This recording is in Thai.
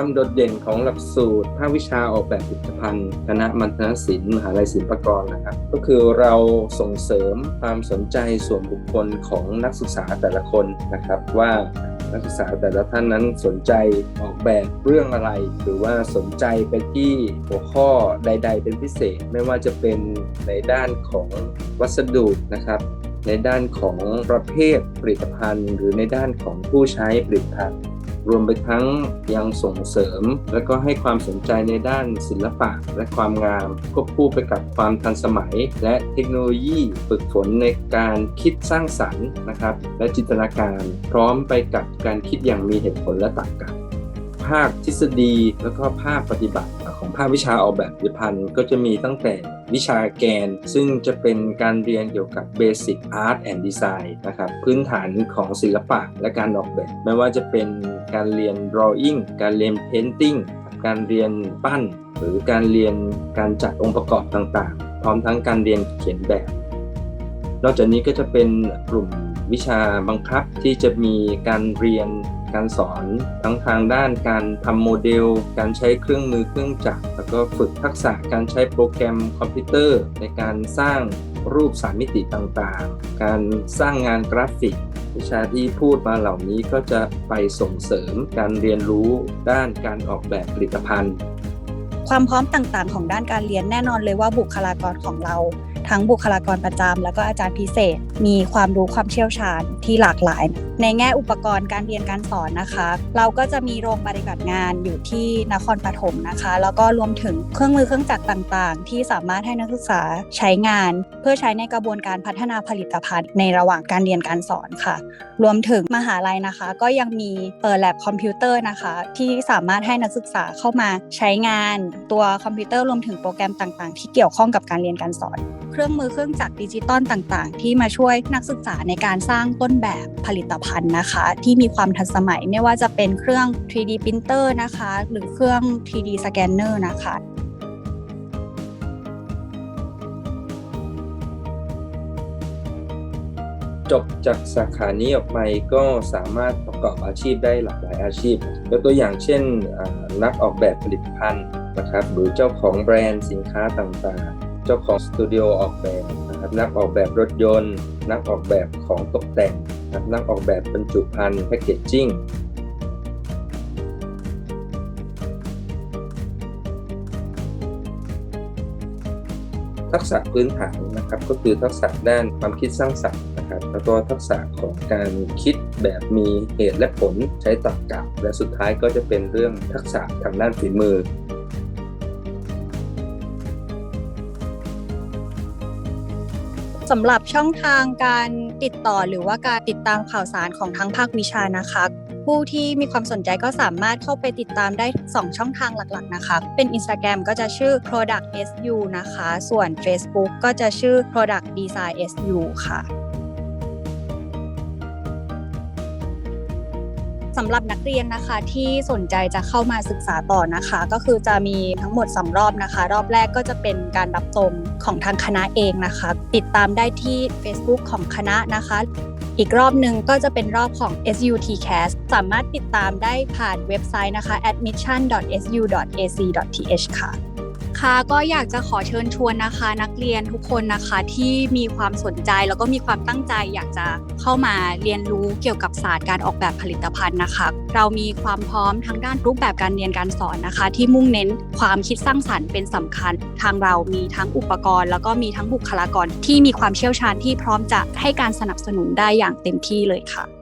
ความโดดเด่นของหลักสูตรภาควิชาออกแบบผลิตภัณฑ์คณะมัณฑนศิลป์มหาลัยศิลปากรนะครับ ก็คือเราส่งเสริมความสนใจส่วนบุคคลของนักศึกษาแต่ละคนนะครับว่านักศึกษาแต่ละท่านนั้นสนใจออกแบบเรื่องอะไร หรือว่าสนใจไปที่หัวข้อใด ๆ เป็นพิเศษ ไม่ว่าจะเป็นในด้านของวัสดุนะครับในด้านของประเภทผลิตภัณฑ์ หรือในด้านของผู้ใช้ผลิตภัณฑ์ รวมไปทั้งยังส่งเสริม และก็ให้ความสนใจในด้านศิลปะและความงามควบคู่ไปกับความทันสมัย และเทคโนโลยีฝึกฝนในการคิดสร้างสรรค์นะครับ และจินตนาการพร้อมไปกับการคิดอย่างมีเหตุผลและตรรกะภาคทฤษฎีและก็ภาคปฏิบัติ ของภาควิชาออกแบบผลิตภัณฑ์ก็จะมีตั้งแต่วิชาแกน ซึ่งจะเป็นการเรียนเกี่ยวกับ Basic Art and Design นะครับพื้นฐานของศิลปะและการออกแบบ ไม่ว่าจะเป็นการเรียน Drawing การเรียน Painting การเรียนปั้น หรือการเรียนการจัดองค์ประกอบต่างๆ พร้อมทั้งการเรียนเขียนแบบ นอกจากนี้ก็จะเป็นกลุ่ม วิชาบังคับที่จะมีการเรียนการสอนทั้งทางด้านการทำโมเดล การใช้เครื่องมือเครื่องจักร แล้วก็ฝึกทักษะการใช้โปรแกรมคอมพิวเตอร์ ในการสร้างรูปสามมิติต่างๆ การสร้างงานกราฟิก วิชาที่พูดมาเหล่านี้ก็จะไปส่งเสริมการเรียนรู้ด้านการออกแบบผลิตภัณฑ์ ความพร้อมต่างๆ ของด้านการเรียนแน่นอนเลยว่าบุคลากรของเรา ทั้งบุคลากรประจำแล้วก็อาจารย์พิเศษ มีความรู้ความเชี่ยวชาญที่หลากหลาย ในแง่อุปกรณ์การเรียนการสอนนะคะ เราก็จะมีโรงปฏิบัติงานอยู่ที่นครปฐมนะคะ แล้วก็รวมถึงเครื่องมือเครื่องจักรต่างๆ ที่สามารถให้นักศึกษาใช้งาน เพื่อใช้ในกระบวนการพัฒนาผลิตภัณฑ์ในระหว่างการเรียนการสอนค่ะ รวมถึงมหาลัยนะคะ ก็ยังมีเปิดแลบคอมพิวเตอร์นะคะ ที่สามารถให้นักศึกษาเข้ามาใช้งานตัวคอมพิวเตอร์รวมถึงโปรแกรมต่างๆ ที่เกี่ยวข้องกับการเรียนการสอน เครื่องมือเครื่องจักรดิจิตอลต่าง ๆ ที่มาช่วยนักศึกษาในการสร้างต้นแบบผลิตภัณฑ์นะคะ ที่มีความทันสมัยไม่ว่าจะเป็นเครื่อง 3D printer นะคะ หรือเครื่อง 3D scanner นะคะจบจากสาขานี้ออกไปก็สามารถประกอบอาชีพได้หลากหลายอาชีพยกตัวอย่างเช่นนักออกแบบผลิตภัณฑ์นะครับหรือเจ้าของแบรนด์สินค้าต่างๆ เจ้าของสตูดิโอออกแบบนะครับนักออกแบบรถยนต์ นักออกแบบของตกแต่ง นะครับนักออกแบบบรรจุภัณฑ์แพคเกจจิ้งทักษะพื้นฐานนะครับก็คือทักษะด้านความคิดสร้างสรรค์นะครับแล้วก็ทักษะของการคิดแบบมีเหตุและผลใช้ตรรกะและสุดท้ายก็จะเป็นเรื่องทักษะทางด้านฝีมือ สำหรับช่องทางการติดต่อหรือว่าการติดตามข่าวสารของทั้งภาควิชานะคะ ผู้ที่มีความสนใจก็สามารถเข้าไปติดตามได้ 2 ช่องทางหลักๆนะคะ เป็น Instagram ก็จะชื่อ product su นะคะ ส่วน Facebook ก็จะชื่อ product design su ค่ะ สำหรับนักเรียนนะคะที่สนใจจะเข้ามาศึกษาต่อนะคะ ก็คือจะมีทั้งหมด2รอบนะคะ รอบแรกก็จะเป็นการรับชมของทางคณะเองนะคะ ติดตามได้ที่ Facebook ของคณะนะคะ อีกรอบหนึ่งก็จะเป็นรอบของ SUTCAST สามารถติดตามได้ผ่านเว็บไซต์นะคะ admission.su.ac.th ค่ะ ค่ะก็อยากจะขอเชิญชวนนะคะ นักเรียนทุกคนนะคะที่มีความสนใจแล้วก็มีความตั้งใจ อยากจะเข้ามาเรียนรู้เกี่ยวกับศาสตร์การออกแบบผลิตภัณฑ์นะคะ เรามีความพร้อมทั้งด้านรูปแบบการเรียนการสอนนะคะ ที่มุ่งเน้นความคิดสร้างสรรค์เป็นสำคัญ ทางเรามีทั้งอุปกรณ์ แล้วก็มีทั้งบุคลากรที่มีความเชี่ยวชาญที่พร้อมจะให้การสนับสนุนได้อย่างเต็มที่เลยค่ะ